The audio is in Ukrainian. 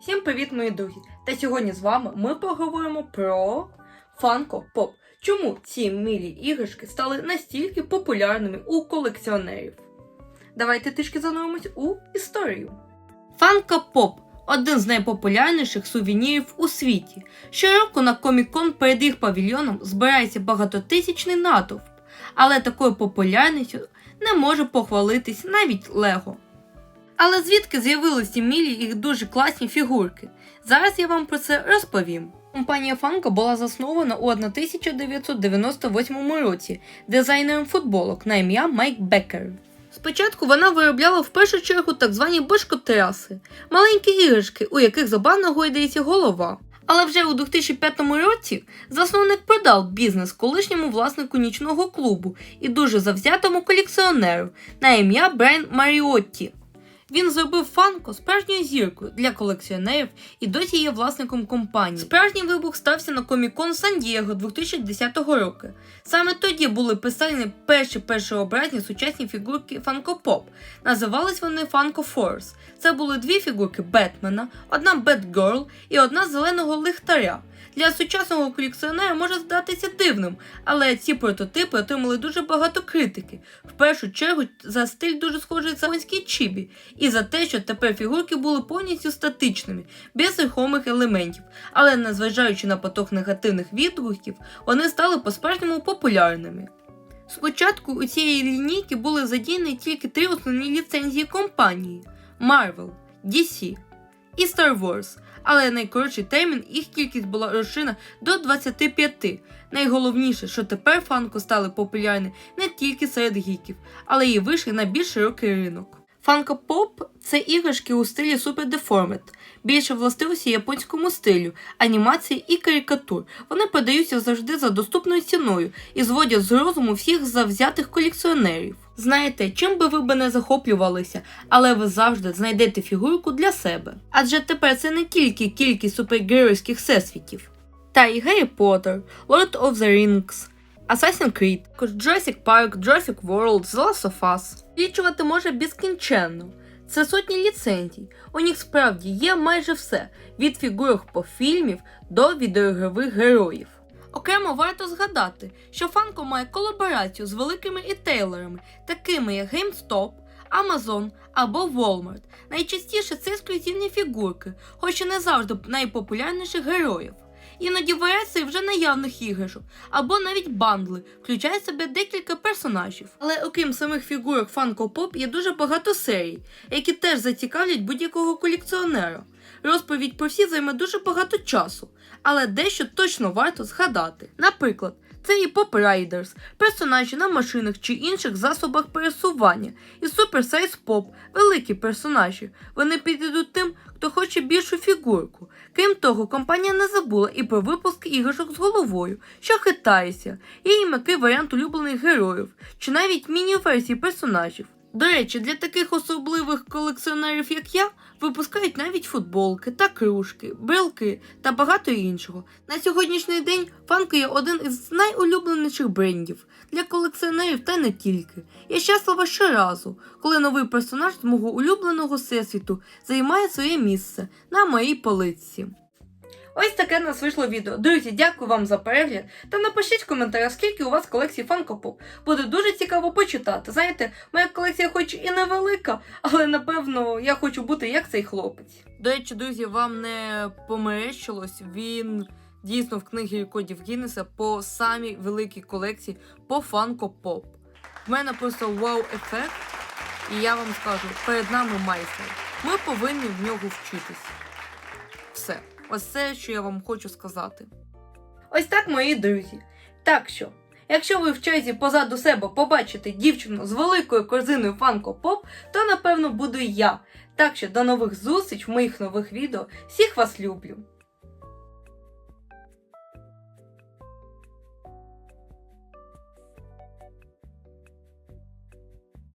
Всім привіт, мої друзі! Та сьогодні з вами ми поговоримо про Funko Pop. Чому ці милі іграшки стали настільки популярними у колекціонерів? Давайте трішки зануримось у історію. Funko Pop один з найпопулярніших сувенірів у світі. Щороку на Комік-Кон перед їх павільйоном збирається багатотисячний натовп, але такою популярністю не може похвалитись навіть Лего. Але звідки з'явилися мілі їх дуже класні фігурки? Зараз я вам про це розповім. Компанія Funko була заснована у 1998 році дизайнером футболок на ім'я Майк Беккер. Спочатку вона виробляла в першу чергу так звані башкотраси, маленькі іграшки, у яких забавно гойдається голова. Але вже у 2005 році засновник продав бізнес колишньому власнику нічного клубу і дуже завзятому колекціонеру на ім'я Брайан Маріотті. Він зробив Фанко справжньою зіркою для колекціонерів і досі є власником компанії. Справжній вибух стався на Комікон Сан-Дієго 2010 року. Саме тоді були представлені перші першообразні сучасні фігурки Pop. Називались вони Funko Force. Це були дві фігурки Бетмена, одна Бетгirl і одна зеленого лихтаря. Для сучасного колекціонера може здатися дивним, але ці прототипи отримали дуже багато критики. В першу чергу за стиль дуже схожий з японській чібі, і за те, що тепер фігурки були повністю статичними, без рухомих елементів. Але незважаючи на поток негативних відгуків, вони стали по-справжньому популярними. Спочатку у цієї лінійки були задіяні тільки три основні ліцензії компанії: Marvel, DC і Star Wars, але найкоротший термін їх кількість була розширена до 25. Найголовніше, що тепер фанко стали популярні не тільки серед гіків, але й вийшли на більш широкий ринок. Pop – це іграшки у стилі Super Deformed, більше властивості японському стилю, анімації і карикатур. Вони подаються завжди за доступною ціною і зводять з розуму всіх завзятих колекціонерів. Знаєте, чим би ви би не захоплювалися, але ви завжди знайдете фігурку для себе. Адже тепер це не тільки кількість супергеройських всесвітів. Та й Гаррі Поттер, Lord of the Rings, Assassin's Creed, також Jurassic Park, Jurassic World, The Last of Us. Лічувати може безкінченно. Це сотні ліцензій. У них справді є майже все від фігурок по фільмів до відеоігрових героїв. Окремо варто згадати, що Funko має колаборацію з великими ітейлерами, такими як GameStop, Amazon або Walmart. Найчастіше це ексклюзивні фігурки, хоч і не завжди найпопулярніших героїв. Іноді версії вже наявних іграшок, або навіть бандли, включає в себе декілька персонажів. Але окрім самих фігурок Funko Pop є дуже багато серій, які теж зацікавлять будь-якого колекціонера. Розповідь про всі займе дуже багато часу, але дещо точно варто згадати. Наприклад, це і Riders, персонажі на машинах чи інших засобах пересування, і Super Size Pop, великі персонажі. Вони підійдуть тим, хто хоче більшу фігурку. Крім того, компанія не забула і про випуск іграшок з головою, що хитається, і м'який варіант улюблених героїв, чи навіть міні-версії персонажів. До речі, для таких особливих колекціонерів, як я, випускають навіть футболки та кружки, брелки та багато іншого. На сьогоднішній день Funko є один із найулюбленіших брендів для колекціонерів та не тільки. Я щаслива щоразу, коли новий персонаж з мого улюбленого всесвіту займає своє місце на моїй полиці. Ось таке у нас вийшло відео. Друзі, дякую вам за перегляд. Та напишіть в коментарях, скільки у вас колекцій Pop. Буде дуже цікаво почитати. Знаєте, моя колекція хоч і невелика, але напевно я хочу бути як цей хлопець. До речі, друзі, вам не померещилось, він дійсно в книгі рекордів Гіннеса по самій великій колекції по Funko Pop. В мене просто вау-ефект, і я вам скажу, перед нами майстер. Ми повинні в нього вчитись. Все. Ось це, що я вам хочу сказати. Ось так, мої друзі. Так що, якщо ви в черзі позаду себе побачите дівчину з великою корзиною Funko Pop, то напевно буду я. Так що до нових зустріч в моїх нових відео. Всіх вас люблю!